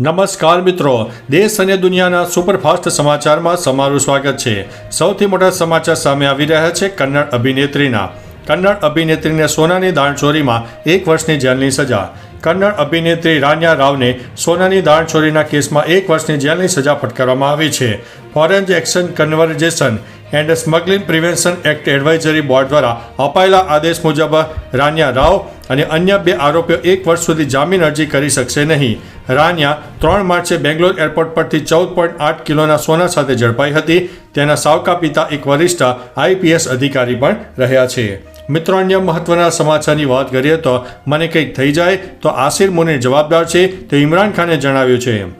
નમસ્કાર મિત્રો. દેશ અને દુનિયાના સુપરફાસ્ટ સમાચારમાં તમારું સ્વાગત છે. સૌથી મોટા સમાચાર સામે આવી રહ્યા છે કન્નડ અભિનેત્રીના. કન્નડ અભિનેત્રીને સોનાની દાણચોરીમાં એક વર્ષની જેલની સજા. કન્નડ અભિનેત્રી રાન્યા રાવને સોનાની દાણચોરીના કેસમાં એક વર્ષની જેલની સજા ફટકારવામાં આવી છે. Foreign action conservation and smuggling prevention act advisory board દ્વારા અપાયેલા આદેશ મુજબ રાન્યા રાવ અને અન્ય બે આરોપીઓ એક વર્ષ સુધી જામીન અરજી કરી શકશે નહીં. રાન્યા ત્રણ માર્ચે બેંગ્લોર એરપોર્ટ પરથી ચૌદ પોઈન્ટ આઠ કિલોના સોના સાથે ઝડપાઈ હતી. તેના સાવકા પિતા એક વરિષ્ઠ આઈપીએસ અધિકારી પણ રહ્યા છે. મિત્રો, અન્ય મહત્વના સમાચારની વાત કરીએ તો મને કંઈક થઈ જાય તો આસિર મુનીર જવાબદાર છે. તે ઇમરાન ખાને જણાવ્યું છે.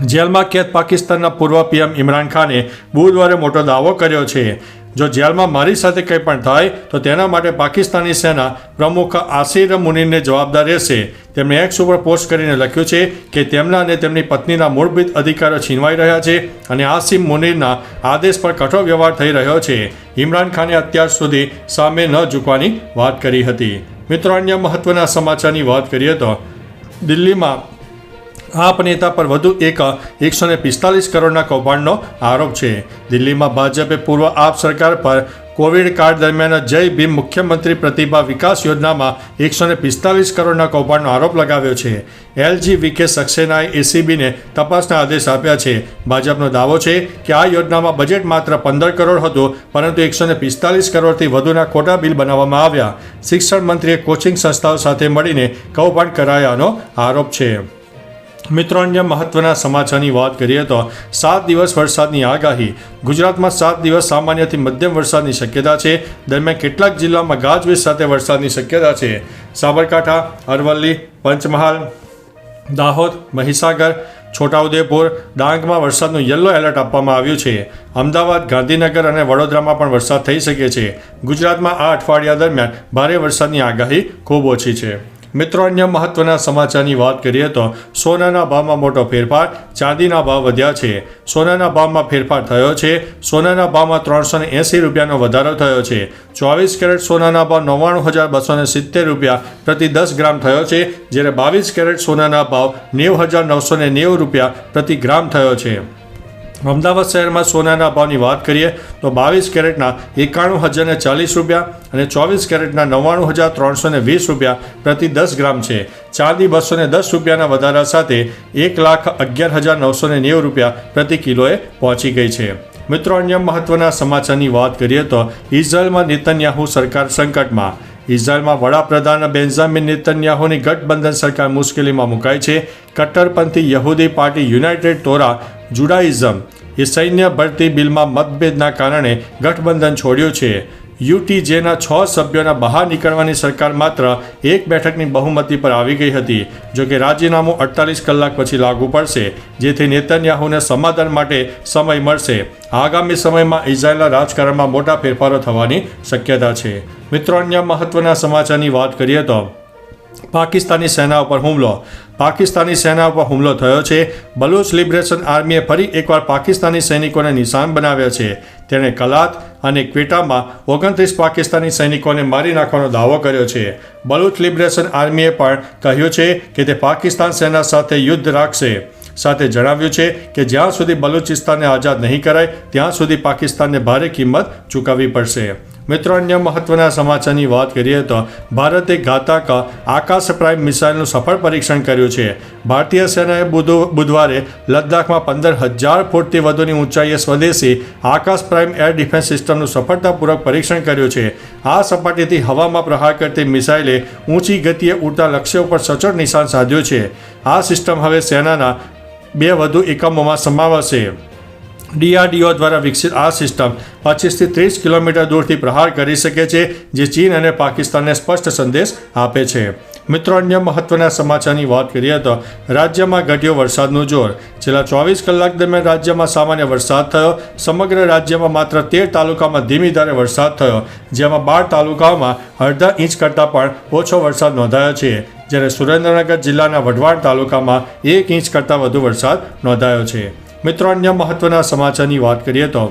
જેલમાં કેદ પાકિસ્તાનના પૂર્વ પીએમ ઇમરાન ખાને બુધવારે મોટો દાવો કર્યો છે. જો જેલમાં મારી સાથે કંઈ પણ થાય, તો તેના માટે પાકિસ્તાની સેના પ્રમુખ આસિર મુનિને જવાબદાર રહેશે. તેમણે એક્સ ઉપર પોસ્ટ કરીને લખ્યું છે કે તેમના અને તેમની પત્નીના મૂળભૂત અધિકારો છીનવાઈ રહ્યા છે અને આસિમ મુનિરના આદેશ પર કઠોર વ્યવહાર થઈ રહ્યો છે. ઇમરાન ખાને અત્યાર સુધી સામે ન ઝૂકવાની વાત કરી હતી. મિત્રો, અન્ય મહત્વના સમાચારની વાત કરીએ તો દિલ્હીમાં આપ નેતા પર વધુ એક એકસો ને પિસ્તાલીસ કરોડના કૌભાંડનો આરોપ છે. દિલ્હીમાં ભાજપે પૂર્વ આપ સરકાર પર કોવિડ કાળ દરમિયાન જય ભીમ મુખ્યમંત્રી પ્રતિભા વિકાસ યોજનામાં એકસો ને પિસ્તાલીસ કરોડના કૌભાંડનો આરોપ લગાવ્યો છે. એલજી વિકે સક્સેનાએ એસીબીને તપાસના આદેશ આપ્યા છે. ભાજપનો દાવો છે કે આ યોજનામાં બજેટ માત્ર પંદર કરોડ હતું, પરંતુ એકસો ને પિસ્તાલીસ કરોડથી વધુના ખોટા બિલ બનાવવામાં આવ્યા. શિક્ષણ મંત્રીએ કોચિંગ સંસ્થાઓ સાથે મળીને કૌભાંડ કરાયાનો આરોપ છે. મિત્રો, અન્ય મહત્વના સમાચારની વાત કરીએ તો સાત દિવસ વરસાદની આગાહી. ગુજરાતમાં સાત દિવસ સામાન્યથી મધ્યમ વરસાદની શક્યતા છે. દરમિયાન કેટલાક જિલ્લામાં ગાજવીજ સાથે વરસાદની શક્યતા છે. સાબરકાંઠા, અરવલ્લી, પંચમહાલ, દાહોદ, મહીસાગર, છોટાઉદેપુર, ડાંગમાં વરસાદનું યલો એલર્ટ આપવામાં આવ્યું છે. અમદાવાદ, ગાંધીનગર અને વડોદરામાં પણ વરસાદ થઈ શકે છે. ગુજરાતમાં આ અઠવાડિયા દરમિયાન ભારે વરસાદની આગાહી ખૂબ ઓછી છે. મિત્રો, અન્ય મહત્વના સમાચારની વાત કરીએ તો સોનાના ભાવમાં મોટો ફેરફાર, ચાંદીના ભાવ વધ્યા છે. સોનાના ભાવમાં ફેરફાર થયો છે. સોનાના ભાવમાં ત્રણસો ને એંસી રૂપિયાનો વધારો થયો છે. ચોવીસ કેરેટ સોનાના ભાવ નવ્વાણું હજાર બસો ને સિત્તેર રૂપિયા પ્રતિ દસ ગ્રામ થયો છે, જ્યારે બાવીસ કેરેટ સોનાના ભાવ નેવું હજાર નવસો ને નેવું રૂપિયા પ્રતિ ગ્રામ થયો છે. અમદાવાદ શહેરમાં સોનાના ભાવની વાત કરીએ તો બાવીસ કેરેટના એકાણું હજાર ને ચાલીસ રૂપિયા અને ચોવીસ કેરેટના નવ્વાણું હજાર ત્રણસો વીસ રૂપિયા પ્રતિ દસ ગ્રામ છે. ચાંદી બસો દસ રૂપિયાના વધારા સાથે એક લાખ અગિયાર હજાર નવસો નેવું રૂપિયા પ્રતિ કિલોએ પહોંચી ગઈ છે. મિત્રો, અન્ય મહત્વના સમાચારની વાત કરીએ તો ઇઝરાયલમાં નેતન્યાહુ સરકાર સંકટમાં. ઇઝરાયલમાં વડાપ્રધાન બેન્ઝામિન નેતન્યાહુની ગઠબંધન સરકાર મુશ્કેલીમાં મુકાઈ છે. કટ્ટરપંથી યહૂદી પાર્ટી યુનાઇટેડ તોરા જુડાઇઝમ એ સૈન્ય ભરતી બિલમાં મતભેદના કારણે ગઠબંધન છોડ્યું છે. યુટીજેના છ સભ્યોના બહાર નીકળવાની સરકાર માત્ર એક બેઠકની બહુમતી પર આવી ગઈ હતી જોકે રાજીનામું અડતાલીસ કલાક પછી લાગુ પડશે, જેથી નેતન્યાહુને સમાધાન માટે સમય મળશે. આગામી સમયમાં ઇઝરાયેલના રાજકારણમાં મોટા ફેરફારો થવાની શક્યતા છે. મિત્રો, અન્ય મહત્વના સમાચારની વાત કરીએ તો પાકિસ્તાની સેના ઉપર હુમલો. પાકિસ્તાની સેના ઉપર હુમલો થયો છે. બલુચ લિબરેશન આર્મીએ ફરી એકવાર પાકિસ્તાની સૈનિકોને નિશાન બનાવ્યા છે. તેણે કલાત અને ક્વેટામાં ઓગણત્રીસ પાકિસ્તાની સૈનિકોને મારી નાખવાનો દાવો કર્યો છે. બલુચ લિબરેશન આર્મીએ પણ કહ્યું છે કે તે પાકિસ્તાન સેના સાથે યુદ્ધ રાખશે. સાથે જણાવ્યું છે કે જ્યાં સુધી બલુચિસ્તાનને આઝાદ નહીં કરાય, ત્યાં સુધી પાકિસ્તાનને ભારે કિંમત ચૂકવવી પડશે. મિત્રો, અન્ય મહત્વના સમાચારની વાત કરીએ તો ભારતે ઘાતક આકાશ પ્રાઇમ મિસાઇલનું સફળ પરીક્ષણ કર્યું છે. ભારતીય સેનાએ બુધવારે લદ્દાખમાં પંદર હજાર ફૂટથી વધુની ઊંચાઈએ સ્વદેશી આકાશ પ્રાઇમ એર ડિફેન્સ સિસ્ટમનું સફળતાપૂર્વક પરીક્ષણ કર્યું છે. આ સપાટીથી હવામાં પ્રહાર કરતી મિસાઇલે ઊંચી ગતિએ ઉડતા લક્ષ્ય ઉપર સચોટ નિશાન સાધ્યું છે. આ સિસ્ટમ હવે સેનાના બે વધુ એકમોમાં સમાવશે. ડીઆરડીઓ દ્વારા વિકસિત આ સિસ્ટમ પચીસથી ત્રીસ કિલોમીટર દૂરથી પ્રહાર કરી શકે છે, જે ચીન અને પાકિસ્તાનને સ્પષ્ટ સંદેશ આપે છે. મિત્રો, અન્ય મહત્વના સમાચારની વાત કરીએ તો રાજ્યમાં ઘટ્યો વરસાદનું જોર. છેલ્લા ચોવીસ કલાક દરમિયાન રાજ્યમાં સામાન્ય વરસાદ થયો. સમગ્ર રાજ્યમાં માત્ર તેર તાલુકામાં ધીમી ધારે વરસાદ થયો, જેમાં બાર તાલુકાઓમાં અડધા ઇંચ કરતાં પણ ઓછો વરસાદ નોંધાયો છે. જ્યારે સુરેન્દ્રનગર જિલ્લાના વઢવાણ તાલુકામાં એક ઇંચ કરતાં વધુ વરસાદ નોંધાયો છે. મિત્રો, અન્ય મહત્વના સમાચારની વાત કરીએ તો,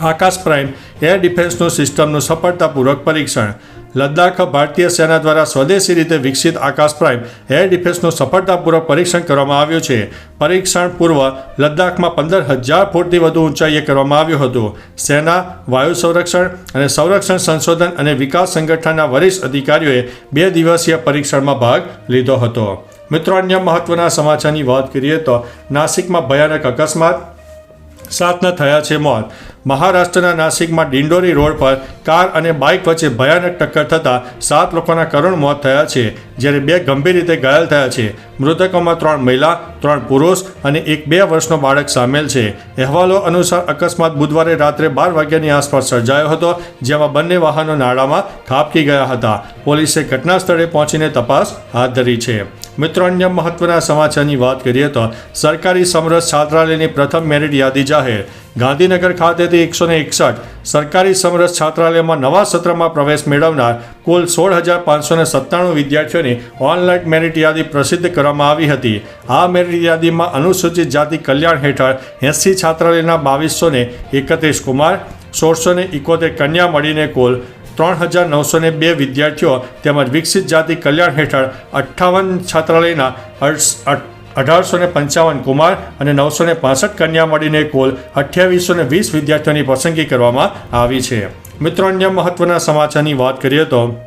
આકાશ પ્રાઇમ એર ડિફેન્સનું સિસ્ટમનું સફળતાપૂર્વક પરીક્ષણ. લદ્દાખ ભારતીય સેના દ્વારા સ્વદેશી રીતે વિકસિત આકાશ પ્રાઇમ એર ડિફેન્સનું સફળતાપૂર્વક પરીક્ષણ કરવામાં આવ્યું છે. પરીક્ષણ પૂર્વ લદ્દાખમાં પંદર હજાર ફૂટથી વધુ ઊંચાઈએ કરવામાં આવ્યું હતું. સેના, વાયુ સંરક્ષણ અને સંરક્ષણ સંશોધન અને વિકાસ સંગઠનના વરિષ્ઠ અધિકારીઓએ બે દિવસીય પરીક્ષણમાં ભાગ લીધો હતો. મિત્રો, અન્ય મહત્વના સમાચારની વાત કરીએ તો નાસિકમાં ભયાનક અકસ્માત. સાતના થયા છે મોત. મહારાષ્ટ્રના નાસિકમાં ડિંડોરી રોડ પર કાર અને બાઇક વચ્ચે ભયાનક ટક્કર થતાં સાત લોકોના કરુણ મોત થયા છે, જ્યારે બે ગંભીર રીતે ઘાયલ થયા છે. મૃતકોમાં ત્રણ મહિલા, ત્રણ પુરુષ અને એક બે વર્ષનો બાળક સામેલ છે. અહેવાલો અનુસાર અકસ્માત બુધવારે રાત્રે બાર વાગ્યાની આસપાસ સર્જાયો હતો, જેમાં બંને વાહનો નાળામાં ખાબકી ગયા હતા. પોલીસે ઘટના સ્થળે પહોંચીને તપાસ હાથ ધરી છે. મિત્રો, અન્ય મહત્વના સમાચારની વાત કરીએ તો સરકારી સમરસ છાત્રાલયની પ્રથમ મેરિટ યાદી જાહેર. ગાંધીનગર ખાતેથી એકસો ને એકસઠ સરકારી સમરસ છાત્રાલયમાં નવા સત્રમાં પ્રવેશ મેળવનાર કુલ સોળ હજાર પાંચસો ને સત્તાણું વિદ્યાર્થીઓની ઓનલાઈન મેરિટ યાદી પ્રસિદ્ધ કરવામાં આવી હતી. આ મેરિટ યાદીમાં અનુસૂચિત જાતિ કલ્યાણ હેઠળ એસસી છાત્રાલયના બાવીસો ને એકત્રીસ કુમાર સોળસો ને એકોતેર કન્યા મળીને કુલ ત્રણ હજાર નવસો ને બે વિદ્યાર્થીઓ તેમજ વિકસિત જાતિ કલ્યાણ હેઠળ અઠ્ઠાવન છાત્રાલયના અઠ- અઢારસો ને પંચાવન કુમાર અને નવસો ને પાસઠ કન્યા મળીને કુલ અઠ્યાવીસો ને વીસ વિદ્યાર્થીઓની પસંદગી કરવામાં આવી છે. મિત્રો, અન્ય મહત્વના સમાચારની વાત કરીએ તો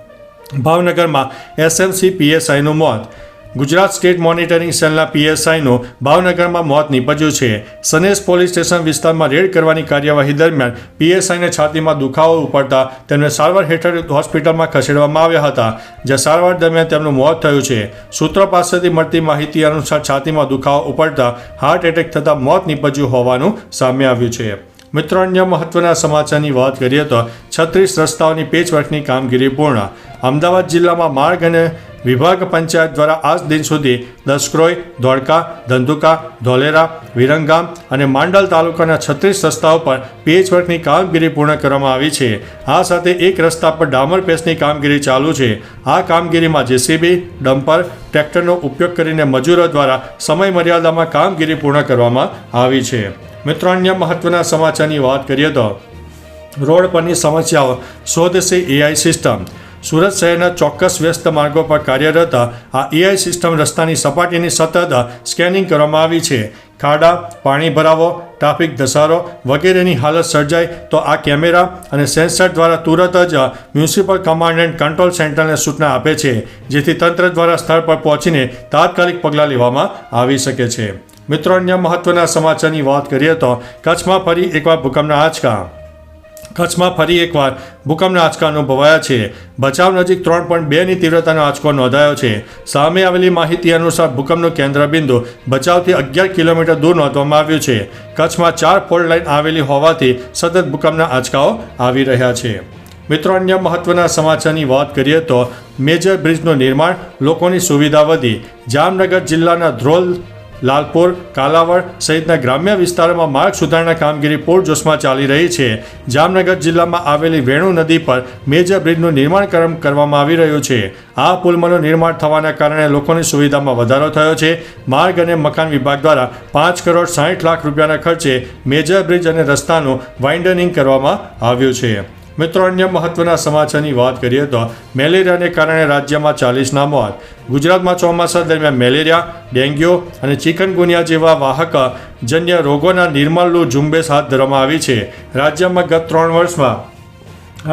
ભાવનગરમાં એસએમસી પીએસઆઈનું મોત ગુજરાત સ્ટેટ મોનિટરિંગ સેલના પીએસઆઈનું ભાવનગરમાં મોત નીપજ્યું છે. સનેસ પોલીસ સ્ટેશન વિસ્તારમાં રેડ કરવાની કાર્યવાહી દરમિયાન પીએસઆઈને છાતીમાં દુખાવો ઉપડતા તેમને સારવાર હેઠળ હોસ્પિટલમાં ખસેડવામાં આવ્યા હતા, જ્યાં સારવાર દરમિયાન તેમનું મોત થયું છે. સૂત્રો પાસેથી મળતી માહિતી અનુસાર છાતીમાં દુખાવો ઉપડતા હાર્ટ એટેક થતાં મોત નીપજ્યું હોવાનું સામે આવ્યું છે. મિત્રો, અન્ય મહત્વના સમાચારની વાત કરીએ તો છત્રીસ રસ્તાઓની પેચવર્કની કામગીરી પૂર્ણ, અમદાવાદ જિલ્લામાં માર્ગ અને વિભાગ પંચાયત દ્વારા આજ દિન સુધી દસક્રોય ધોળકા, ધંધુકા, ધોલેરા, વિરંગામ અને માંડલ તાલુકાના છત્રીસ રસ્તાઓ પર પેચવર્કની કામગીરી પૂર્ણ કરવામાં આવી છે. આ સાથે એક રસ્તા પર ડામર પેસની કામગીરી ચાલુ છે. આ કામગીરીમાં જેસીબી, ડમ્પર, ટ્રેક્ટરનો ઉપયોગ કરીને મજૂરો દ્વારા સમય મર્યાદામાં કામગીરી પૂર્ણ કરવામાં આવી છે. મિત્રો, અન્ય મહત્વના સમાચારની વાત કરીએ તો, રોડ પરની સમસ્યાઓ શોધશે એઆઈ સિસ્ટમ સુરત શહેરના ચોક્કસ વ્યસ્ત માર્ગો પર કાર્યરત આ એઆઈ સિસ્ટમ રસ્તાની સપાટીની સતત સ્કેનિંગ કરવામાં આવી છે. ખાડા, પાણી ભરાવો, ટ્રાફિક ધસારો વગેરેની હાલત સર્જાય તો આ કેમેરા અને સેન્સર દ્વારા તુરત જ મ્યુનિસિપલ કમાન્ડ એન્ડ કંટ્રોલ સેન્ટરને સૂચના આપે છે, જેથી તંત્ર દ્વારા સ્થળ પર પહોંચીને તાત્કાલિક પગલાં લેવામાં આવી શકે છે. મિત્રો, અન્ય મહત્વના સમાચારની વાત કરીએ તો કચ્છમાં ફરી એકવાર ભૂકંપના આંચકા. કચ્છમાં ફરી એકવાર ભૂકંપના આંચકા અનુભવાયા છે. બચાવ નજીક ત્રણ પોઈન્ટ બેની તીવ્રતાનો આંચકો નોંધાયો છે. સામે આવેલી માહિતી અનુસાર ભૂકંપનું કેન્દ્રબિંદુ બચાવથી અગિયાર કિલોમીટર દૂર નોંધવામાં આવ્યું છે. કચ્છમાં ચાર ફોલ્ડ લાઇન આવેલી હોવાથી સતત ભૂકંપના આંચકાઓ આવી રહ્યા છે. મિત્રો, અન્ય મહત્વના સમાચારની વાત કરીએ તો મેજર બ્રિજનું નિર્માણ લોકોની સુવિધા વધી. જામનગર જિલ્લાના ધ્રોલ લાલપુર, કાલાવડ સહિતના ગ્રામ્ય વિસ્તારોમાં માર્ગ સુધારણા કામગીરી પૂરજોશમાં ચાલી રહી છે. જામનગર જિલ્લામાં આવેલી વેણુ નદી પર મેજર બ્રિજનું નિર્માણ કરવામાં આવી રહ્યું છે. આ પુલમાંનું નિર્માણ થવાના કારણે લોકોની સુવિધામાં વધારો થયો છે. માર્ગ અને મકાન વિભાગ દ્વારા પાંચ કરોડ સાહીઠ લાખ રૂપિયાના ખર્ચે મેજર બ્રિજ અને રસ્તાનું વાઇન્ડનિંગ કરવામાં આવ્યું છે. મિત્રો, અન્ય મહત્વના સમાચારની વાત કરીએ તો મેલેરિયાને કારણે રાજ્યમાં ચાલીસના મોત. ગુજરાતમાં ચોમાસા દરમિયાન મેલેરિયા, ડેન્ગ્યુ અને ચિકનગુનિયા જેવા વાહક જન્ય રોગોના નિર્મૂલનું ઝુંબેશ હાથ ધરવામાં આવી છે. રાજ્યમાં ગત ત્રણ વર્ષમાં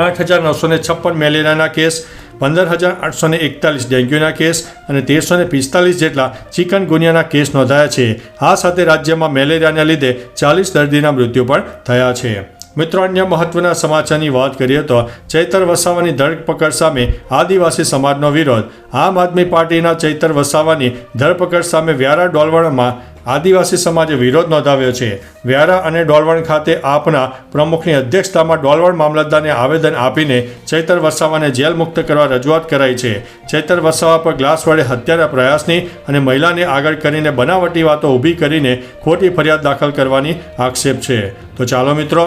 આઠ હજાર નવસો ને છપ્પન મેલેરિયાના કેસ, પંદર હજાર આઠસો ને એકતાલીસ ડેન્ગ્યુના કેસ અને તેરસો ને પિસ્તાલીસ જેટલા ચિકનગુનિયાના કેસ નોંધાયા છે. આ સાથે રાજ્યમાં મેલેરિયાને લીધે ચાલીસ દર્દીના મૃત્યુ પણ થયા છે. મિત્રો, અન્ય મહત્વના સમાચારની વાત કરીએ તો ચૈતર વસાવાની ધરપકડ સામે આદિવાસી સમાજનો વિરોધ. આમ આદમી પાર્ટીના ચૈતર વસાવાની ધરપકડ સામે વ્યારા ડોલવણમાં આદિવાસી સમાજે વિરોધ નોંધાવ્યો છે. વ્યારા અને ડોલવણ ખાતે આપના પ્રમુખની અધ્યક્ષતામાં ડોલવણ મામલતદારને આવેદન આપીને ચૈતર વસાવાને જેલ મુક્ત કરવા રજૂઆત કરાઈ છે. ચૈતર વસાવા પર ગ્લાસ વડે હત્યાના પ્રયાસની અને મહિલાને આગળ કરીને બનાવટી વાતો ઊભી કરીને ખોટી ફરિયાદ દાખલ કરવાની આક્ષેપ છે. તો ચાલો મિત્રો